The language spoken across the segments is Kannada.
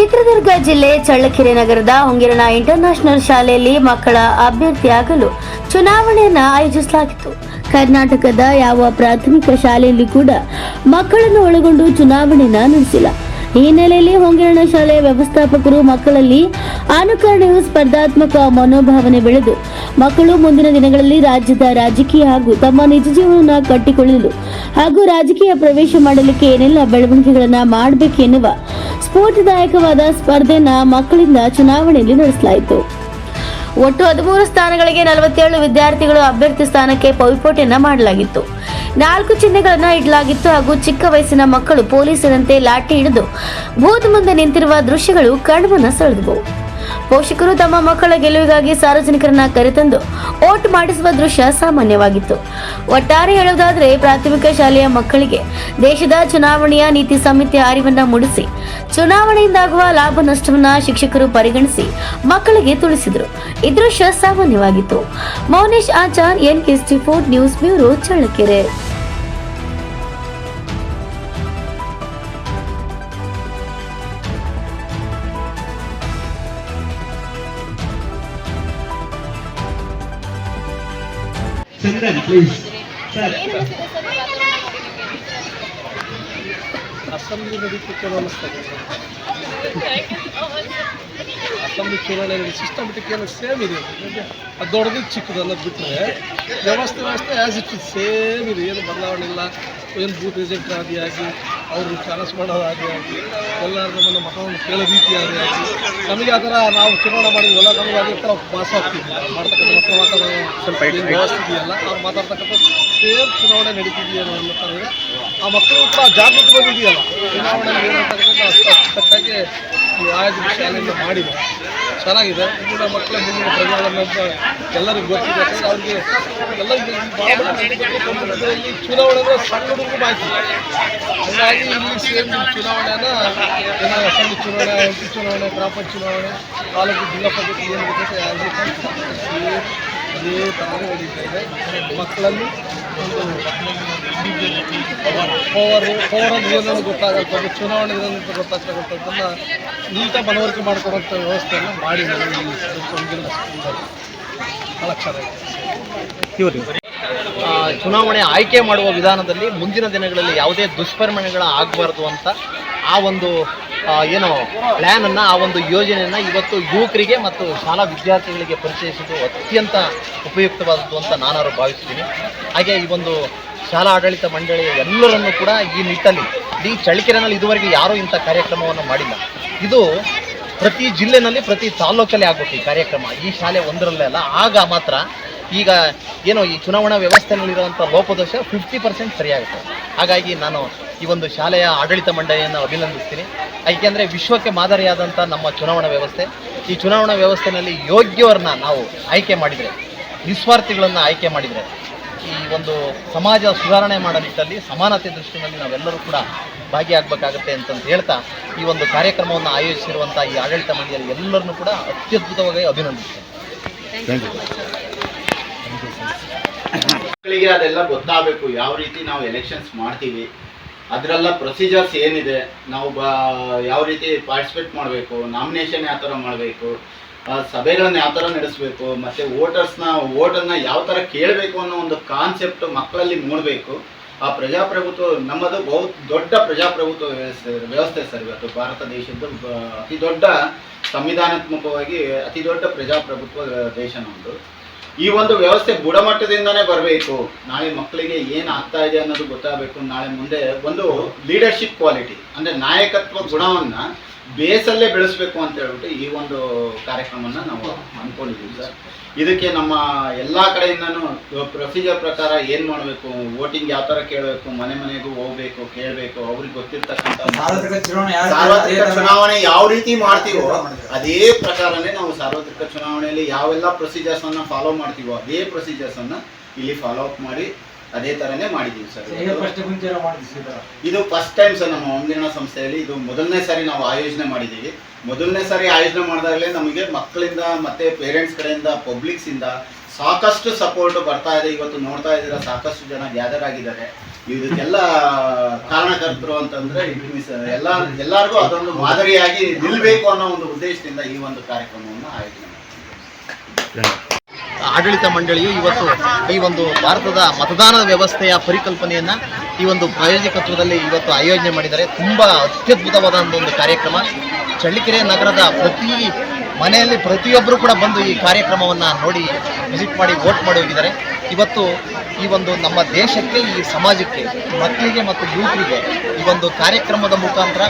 ಚಿತ್ರದುರ್ಗ ಜಿಲ್ಲೆ ಚಳ್ಳಕೆರೆ ನಗರದ ಹೊಂಗಿರಣ ಇಂಟರ್ನ್ಯಾಷನಲ್ ಶಾಲೆಯಲ್ಲಿ ಮಕ್ಕಳ ಅಭ್ಯರ್ಥಿಯಾಗಲು ಚುನಾವಣೆಯನ್ನು ಆಯೋಜಿಸಲಾಗಿತ್ತು. ಕರ್ನಾಟಕದ ಯಾವ ಪ್ರಾಥಮಿಕ ಶಾಲೆಯಲ್ಲಿ ಕೂಡ ಮಕ್ಕಳನ್ನು ಒಳಗೊಂಡು ಚುನಾವಣೆಯನ್ನು ನಡೆಸಿಲ್ಲ. ಈ ಹಿನ್ನೆಲೆಯಲ್ಲಿ ಹೊಂಗಿರಣ ಶಾಲೆಯ ವ್ಯವಸ್ಥಾಪಕರು ಮಕ್ಕಳಲ್ಲಿ ಅನುಕರಣೆಯು ಸ್ಪರ್ಧಾತ್ಮಕ ಮನೋಭಾವನೆ ಬೆಳೆದು ಮಕ್ಕಳು ಮುಂದಿನ ದಿನಗಳಲ್ಲಿ ರಾಜ್ಯದ ರಾಜಕೀಯ ಹಾಗೂ ತಮ್ಮ ನಿಜ ಜೀವನವನ್ನು ಕಟ್ಟಿಕೊಳ್ಳಲು ಹಾಗೂ ರಾಜಕೀಯ ಪ್ರವೇಶ ಮಾಡಲಿಕ್ಕೆ ಏನೆಲ್ಲ ಬೆಳವಣಿಗೆಗಳನ್ನು ಮಾಡಬೇಕೆನ್ನುವ ಸ್ಫೂರ್ತಿದಾಯಕವಾದ ಸ್ಪರ್ಧೆಯನ್ನ ಮಕ್ಕಳಿಂದ ಚುನಾವಣೆಯಲ್ಲಿ ನಡೆಸಲಾಯಿತು. ಒಟ್ಟು ಹದಿಮೂರು ಸ್ಥಾನಗಳಿಗೆ ನಲವತ್ತೇಳು ವಿದ್ಯಾರ್ಥಿಗಳು ಅಭ್ಯರ್ಥಿ ಸ್ಥಾನಕ್ಕೆ ಪೈಪೋಟಿಯನ್ನು ಮಾಡಲಾಗಿತ್ತು. ನಾಲ್ಕು ಚಿಹ್ನೆಗಳನ್ನ ಇಡಲಾಗಿತ್ತು ಹಾಗೂ ಚಿಕ್ಕ ವಯಸ್ಸಿನ ಮಕ್ಕಳು ಪೊಲೀಸರಂತೆ ಲಾಠಿ ಹಿಡಿದು ಬೂತ್ ಮುಂದೆ ನಿಂತಿರುವ ದೃಶ್ಯಗಳು ಕಣ್ಮನ ಸೆಳೆದವು. ಪೋಷಕರು ತಮ್ಮ ಮಕ್ಕಳ ಗೆಲುವಿಗಾಗಿ ಸಾರ್ವಜನಿಕರನ್ನ ಕರೆತಂದು ಓಟ್ ಮಾಡಿಸುವ ದೃಶ್ಯ ಸಾಮಾನ್ಯವಾಗಿತ್ತು. ಒಟ್ಟಾರೆ ಹೇಳುವುದಾದ್ರೆ, ಪ್ರಾಥಮಿಕ ಶಾಲೆಯ ಮಕ್ಕಳಿಗೆ ದೇಶದ ಚುನಾವಣೆಯ ನೀತಿ ಸಂಹಿತೆ ಅರಿವನ್ನ ಮೂಡಿಸಿ, ಚುನಾವಣೆಯಿಂದಾಗುವ ಲಾಭ ನಷ್ಟವನ್ನ ಶಿಕ್ಷಕರು ಪರಿಗಣಿಸಿ ಮಕ್ಕಳಿಗೆ ತಿಳಿಸಿದರು. ಈ ದೃಶ್ಯ ಸಾಮಾನ್ಯವಾಗಿತ್ತು. Mounesh Achar, N K ಸ್ಟಿಫೋರ್ಡ್ news bureau, Challakere. Chandan please sir systematic same ಇದೆ. ಅದು ದೊಡ್ಡದು ಚಿಕ್ಕದಲ್ಲ ಬಿಟ್ಟರೆ ವ್ಯವಸ್ಥೆ ವ್ಯವಸ್ಥೆ ಆ್ಯಸ್ ಇಟ್ ಸೇಮ್ ಇದೆ. ಏನು ಬದಲಾವಣೆ ಇಲ್ಲ. ಏನು ಬೂತ್ ಏಜೆಂಟ್ ಆದಿ ಆಗಿ ಅವರು ಚಾನಸ್ ಮಾಡೋದಾಗಿ ಆಗಿ ಎಲ್ಲರೂ ನಮ್ಮನ್ನು ಮತವನ್ನು ಕೇಳೋ ರೀತಿ ಆಗಿ ಆಗಿ ನಮಗೆ ಆ ಥರ ನಾವು ಚುನಾವಣೆ ಮಾಡಿದ್ವಲ್ಲ ನಮಗೆ ಅದೇ ಥರ ಭಾಸ ಆಗ್ತಿದ್ವಿ ಮಾಡ್ತಕ್ಕಂಥ ಮಕ್ಕಳು ಮಾತಾಡೋ ಸ್ವಲ್ಪ ಏನು ವ್ಯವಸ್ಥೆ ಇದೆಯಲ್ಲ ಅವ್ರು ಮಾತಾಡ್ತಕ್ಕಂಥ ಸೇಮ್ ಚುನಾವಣೆ ನಡೀತಿದೆಯೇನೋ ಅನ್ನೋ ಆ ಮಕ್ಕಳು ಕೂಡ ಜಾಗೃತಿ ಬಂದಿದೆಯಲ್ಲ ಚುನಾವಣೆ ಏನಂತಕ್ಕಂಥ ಅಷ್ಟು ಈ ಆಯೋಜನೆ ಶಾಲೆಯಿಂದ ಮಾಡಿದೆ ಚೆನ್ನಾಗಿದೆ. ಮುಂದಿನ ಮಕ್ಕಳ ಮುಂದಿನ ಪ್ರಜೆಗಳನ್ನು ಎಲ್ಲರಿಗೂ ಗೊತ್ತಿದೆ. ಅವ್ರಿಗೆ ಎಲ್ಲ ಚುನಾವಣೆ ಅಂದ್ರೆ ಸಣ್ಣ ಮಾಹಿತಿ ಹಾಗಾಗಿ ಇಲ್ಲಿ ಸೇಮ್ ಚುನಾವಣೆನ ಅಸೆಂಬ್ಲಿ ಚುನಾವಣೆ ಎಂ ಪಿ ಚುನಾವಣೆ ಗ್ರಾಮ ಪಂಚಾಯತ್ ಚುನಾವಣೆ, ತಾಲೂಕು ಜಿಲ್ಲಾ ಪಂಚಾಯತ್ ಏನು ಗೊತ್ತಿದೆ ಅದೇ ಥರ ನಡೀತಾ ಇದೆ ಮಕ್ಕಳಲ್ಲಿ ಪವರ್ ಪವರ್ ಅಂದ್ರೆ ಏನೋ ಗೊತ್ತಾಗತ್ತೆ ಚುನಾವಣೆ ಅಂತ ಗೊತ್ತಾಗ್ತಕ್ಕಂಥದ್ದನ್ನು ನೀಟಾಗಿ ಮನವರಿಕೆ ಮಾಡ್ಕೊಳೋಂಥ ವ್ಯವಸ್ಥೆಯನ್ನು ಮಾಡಿ ಚುನಾವಣೆ ಆಯ್ಕೆ ಮಾಡುವ ವಿಧಾನದಲ್ಲಿ ಮುಂದಿನ ದಿನಗಳಲ್ಲಿ ಯಾವುದೇ ದುಷ್ಪರಿಣಾಮಗಳ ಆಗಬಾರ್ದು ಅಂತ ಆ ಒಂದು ಏನು ಪ್ಲ್ಯಾನನ್ನು ಆ ಒಂದು ಯೋಜನೆಯನ್ನು ಇವತ್ತು ಯುವಕರಿಗೆ ಮತ್ತು ಶಾಲಾ ವಿದ್ಯಾರ್ಥಿಗಳಿಗೆ ಪರಿಚಯಿಸುವುದು ಅತ್ಯಂತ ಉಪಯುಕ್ತವಾದದ್ದು ಅಂತ ನಾನಾರು ಭಾವಿಸ್ತೀನಿ. ಹಾಗೆ ಈ ಒಂದು ಶಾಲಾ ಆಡಳಿತ ಮಂಡಳಿಯ ಎಲ್ಲರನ್ನೂ ಕೂಡ ಈ ನಿಟ್ಟಲ್ಲಿ ಈ ಚಳ್ಳಕೆರೆನಲ್ಲಿ ಇದುವರೆಗೆ ಯಾರೂ ಇಂಥ ಕಾರ್ಯಕ್ರಮವನ್ನು ಮಾಡಿಲ್ಲ. ಇದು ಪ್ರತಿ ಜಿಲ್ಲೆನಲ್ಲಿ, ಪ್ರತಿ ತಾಲೂಕಲ್ಲಿ ಆಗುತ್ತೆ ಈ ಕಾರ್ಯಕ್ರಮ. ಈ ಶಾಲೆ ಒಂದರಲ್ಲೇ ಅಲ್ಲ, ಆಗ ಮಾತ್ರ ಈಗ ಏನು ಈ ಚುನಾವಣಾ ವ್ಯವಸ್ಥೆಯಲ್ಲಿರುವಂಥ ಲೋಪದೋಷ ಫಿಫ್ಟಿ ಪರ್ಸೆಂಟ್ ಸರಿಯಾಗುತ್ತೆ. ಹಾಗಾಗಿ ನಾನು ಈ ಒಂದು ಶಾಲೆಯ ಆಡಳಿತ ಮಂಡಳಿಯನ್ನು ಅಭಿನಂದಿಸ್ತೀನಿ. ಏಕೆಂದರೆ ವಿಶ್ವಕ್ಕೆ ಮಾದರಿಯಾದಂಥ ನಮ್ಮ ಚುನಾವಣಾ ವ್ಯವಸ್ಥೆ ಈ ಚುನಾವಣಾ ವ್ಯವಸ್ಥೆಯಲ್ಲಿ ಯೋಗ್ಯವರನ್ನ ನಾವು ಆಯ್ಕೆ ಮಾಡಿದರೆ ನಿಸ್ವಾರ್ಥಿಗಳನ್ನು ಆಯ್ಕೆ ಮಾಡಿದರೆ ಈ ಒಂದು ಸಮಾಜ ಸುಧಾರಣೆ ಮಾಡೋ ನಿಟ್ಟಲ್ಲಿ ಸಮಾನತೆ ದೃಷ್ಟಿನಲ್ಲಿ ನಾವೆಲ್ಲರೂ ಕೂಡ ಭಾಗಿಯಾಗಬೇಕಾಗತ್ತೆ ಅಂತಂದು ಹೇಳ್ತಾ ಈ ಒಂದು ಕಾರ್ಯಕ್ರಮವನ್ನು ಆಯೋಜಿಸಿರುವಂಥ ಈ ಆಡಳಿತ ಮಂಡಳಿಯಲ್ಲಿ ಎಲ್ಲರನ್ನೂ ಕೂಡ ಅತ್ಯದ್ಭುತವಾಗಿ ಅಭಿನಂದಿಸ್ತೇನೆ. ಮಕ್ಕಳಿಗೆ ಅದೆಲ್ಲ ಗೊತ್ತಾಗಬೇಕು ಯಾವ ರೀತಿ ನಾವು ಎಲೆಕ್ಷನ್ಸ್ ಮಾಡ್ತೀವಿ. ಅದರೆಲ್ಲ ಪ್ರೊಸೀಜರ್ಸ್ ಏನಿದೆ, ನಾವು ಬ, ಯಾವ ರೀತಿ ಪಾರ್ಟಿಸಿಪೇಟ್ ಮಾಡಬೇಕು ನಾಮಿನೇಷನ್ ಯಾವ ಥರ ಮಾಡಬೇಕು ಸಭೆಗಳನ್ನ ಯಾವ ಥರ ನಡೆಸಬೇಕು, ಮತ್ತು ವೋಟರ್ಸ್ನ ವೋಟನ್ನು ಯಾವ ಥರ ಕೇಳಬೇಕು ಅನ್ನೋ ಒಂದು ಕಾನ್ಸೆಪ್ಟ್ ಮಕ್ಕಳಲ್ಲಿ ಮೂಡಬೇಕು. ಆ ಪ್ರಜಾಪ್ರಭುತ್ವ, ನಮ್ಮದು ಬಹು ದೊಡ್ಡ ಪ್ರಜಾಪ್ರಭುತ್ವ ವ್ಯವಸ್ಥೆ ವ್ಯವಸ್ಥೆ ಸರ್ ಇವತ್ತು ಭಾರತ ದೇಶದ್ದು ಅತಿ ದೊಡ್ಡ ಸಂವಿಧಾನಾತ್ಮಕವಾಗಿ ಅತಿ ದೊಡ್ಡ ಪ್ರಜಾಪ್ರಭುತ್ವ ದೇಶ ನಮ್ಮದು ಈ ಒಂದು ವ್ಯವಸ್ಥೆ ಬುಡಮಟ್ಟದಿಂದಾನೇ ಬರಬೇಕು. ನಾಳೆ ಮಕ್ಕಳಿಗೆ ಏನು ಆಗ್ತಾ ಇದೆ ಅನ್ನೋದು ಗೊತ್ತಾಗಬೇಕು. ನಾಳೆ ಮುಂದೆ ಒಂದು ಲೀಡರ್ಶಿಪ್ ಕ್ವಾಲಿಟಿ ಅಂದರೆ ನಾಯಕತ್ವ ಗುಣವನ್ನ ಬೇಸಲ್ಲೇ ಬೆಳೆಸಬೇಕು ಅಂತ ಹೇಳ್ಬಿಟ್ಟು ಈ ಒಂದು ಕಾರ್ಯಕ್ರಮನ ನಾವು ಅಂದ್ಕೊಂಡಿದ್ದೀವಿ ಸರ್. ಇದಕ್ಕೆ ನಮ್ಮ ಎಲ್ಲ ಕಡೆಯಿಂದನೂ ಪ್ರೊಸೀಜರ್ ಪ್ರಕಾರ ಏನು ಮಾಡಬೇಕು ವೋಟಿಂಗ್ ಯಾವ ಥರ ಕೇಳಬೇಕು ಮನೆ ಮನೆಗೂ ಹೋಗ್ಬೇಕು ಕೇಳಬೇಕು ಅವ್ರಿಗೆ ಗೊತ್ತಿರ್ತಕ್ಕಂಥ ಸಾರ್ವತ್ರಿಕ ಚುನಾವಣೆ ಯಾವ ರೀತಿ ಮಾಡ್ತೀವೋ ಅದೇ ಪ್ರಕಾರನೇ ನಾವು ಸಾರ್ವತ್ರಿಕ ಚುನಾವಣೆಯಲ್ಲಿ ಯಾವೆಲ್ಲ ಪ್ರೊಸೀಜರ್ಸ್ ಅನ್ನ ಫಾಲೋ ಮಾಡ್ತೀವೋ ಅದೇ ಪ್ರೊಸೀಜರ್ಸ್ ಅನ್ನ ಇಲ್ಲಿ ಫಾಲೋ ಅಪ್ ಮಾಡಿ ಅದೇ ತರನೇ ಮಾಡಿದೀವಿ ಸರ್. ಇದು ಫಸ್ಟ್ ಟೈಮ್ ಸರ್ ನಮ್ಮ ಹೊಂದಿರಣ ಸಂಸ್ಥೆಯಲ್ಲಿ ಇದು ಮೊದಲನೇ ಸಾರಿ ನಾವು ಆಯೋಜನೆ ಮಾಡಿದ್ದೀವಿ. ಮೊದಲನೇ ಸಾರಿ ಆಯೋಜನೆ ಮಾಡಿದಾಗಲೇ ನಮಗೆ ಮಕ್ಕಳಿಂದ ಮತ್ತೆ ಪೇರೆಂಟ್ಸ್ ಕಡೆಯಿಂದ ಪಬ್ಲಿಕ್ಸ್ ಇಂದ ಸಾಕಷ್ಟು ಸಪೋರ್ಟ್ ಬರ್ತಾ ಇದೆ. ಇವತ್ತು ನೋಡ್ತಾ ಇದ್ದೀರಾ ಸಾಕಷ್ಟು ಜನ ಗ್ಯಾದರ್ ಆಗಿದ್ದಾರೆ. ಇದಕ್ಕೆಲ್ಲ ಕಾರಣಕರ್ತರು ಅಂತಂದ್ರೆ ಎಲ್ಲ ಎಲ್ಲರಿಗೂ ಅದೊಂದು ಮಾದರಿಯಾಗಿ ನಿಲ್ಲಬೇಕು ಅನ್ನೋ ಒಂದು ಉದ್ದೇಶದಿಂದ ಈ ಒಂದು ಕಾರ್ಯಕ್ರಮವನ್ನು ಆಯೋಜನೆ ಮಾಡಿದ್ದೀವಿ. ಆಡಳಿತ ಮಂಡಳಿಯು ಇವತ್ತು ಈ ಒಂದು ಭಾರತದ ಮತದಾನದ ವ್ಯವಸ್ಥೆಯ ಪರಿಕಲ್ಪನೆಯನ್ನು ಈ ಒಂದು ಪ್ರಾಯೋಜಕತ್ವದಲ್ಲಿ ಇವತ್ತು ಆಯೋಜನೆ ಮಾಡಿದ್ದಾರೆ. ತುಂಬ ಅತ್ಯದ್ಭುತವಾದ ಒಂದು ಕಾರ್ಯಕ್ರಮ. ಚಳ್ಳಕೆರೆ ನಗರದ ಪ್ರತಿ ಮನೆಯಲ್ಲಿ ಪ್ರತಿಯೊಬ್ಬರು ಕೂಡ ಬಂದು ಈ ಕಾರ್ಯಕ್ರಮವನ್ನು ನೋಡಿ ವಿಸಿಟ್ ಮಾಡಿ ವೋಟ್ ಮಾಡಿ ಹೋಗಿದ್ದಾರೆ. ಇವತ್ತು ಈ ಒಂದು ನಮ್ಮ ದೇಶಕ್ಕೆ, ಈ ಸಮಾಜಕ್ಕೆ, ಮಕ್ಕಳಿಗೆ ಮತ್ತು ಯುವಕರಿಗೆ ಈ ಒಂದು ಕಾರ್ಯಕ್ರಮದ ಮುಖಾಂತರ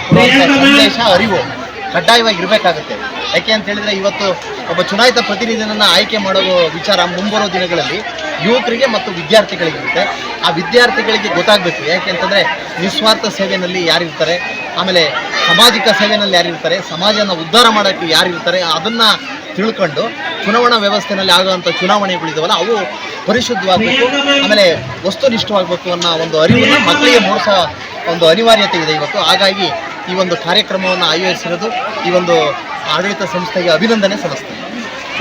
ಸಂದೇಶ, ಅರಿವು ಕಡ್ಡಾಯವಾಗಿ ಇರಬೇಕಾಗುತ್ತೆ ಯಾಕೆ ಅಂತ ಹೇಳಿದ್ರೆ ಇವತ್ತು ಒಬ್ಬ ಚುನಾಯಿತ ಪ್ರತಿನಿಧಿಯನ್ನ ಆಯ್ಕೆ ಮಾಡುವ ವಿಚಾರ ಮುಂಬರುವ ದಿನಗಳಲ್ಲಿ ಯುವಕರಿಗೆ ಮತ್ತು ವಿದ್ಯಾರ್ಥಿಗಳಿಗಿರುತ್ತೆ. ಆ ವಿದ್ಯಾರ್ಥಿಗಳಿಗೆ ಗೊತ್ತಾಗಬೇಕು. ಯಾಕೆ ಅಂತಂದ್ರೆ ನಿಸ್ವಾರ್ಥ ಸೇವೆಯಲ್ಲಿ ಯಾರಿರ್ತಾರೆ? ಆಮೇಲೆ ಸಾಮಾಜಿಕ ಸೇವೆಯಲ್ಲಿ ಯಾರಿರ್ತಾರೆ? ಸಮಾಜನ ಉದ್ಧಾರ ಮಾಡೋಕ್ಕೆ ಯಾರಿರ್ತಾರೆ? ಅದನ್ನ ತಿಳ್ಕೊಂಡು ಚುನಾವಣಾ ವ್ಯವಸ್ಥೆಯಲ್ಲಿ ಆಗುವಂಥ ಚುನಾವಣೆಗಳಿದಾವಲ್ಲ, ಅವು ಪರಿಶುದ್ಧವಾಗಬೇಕು. ಆಮೇಲೆ ವಸ್ತುನಿಷ್ಠವಾಗಬೇಕು ಅನ್ನೋ ಒಂದು ಅರಿವನ್ನು ಮಕ್ಕಳಿಗೆ ಮೂಡಿಸೋ ಒಂದು ಅನಿವಾರ್ಯತೆ ಇದೆ ಇವತ್ತು. ಹಾಗಾಗಿ ಈ ಒಂದು ಕಾರ್ಯಕ್ರಮವನ್ನು ಆಯೋಜಿಸಿರೋದು ಈ ಒಂದು ಆಡಳಿತ ಸಂಸ್ಥೆಗೆ ಅಭಿನಂದನೆ ಸಲ್ಲಿಸ್ತೇನೆ.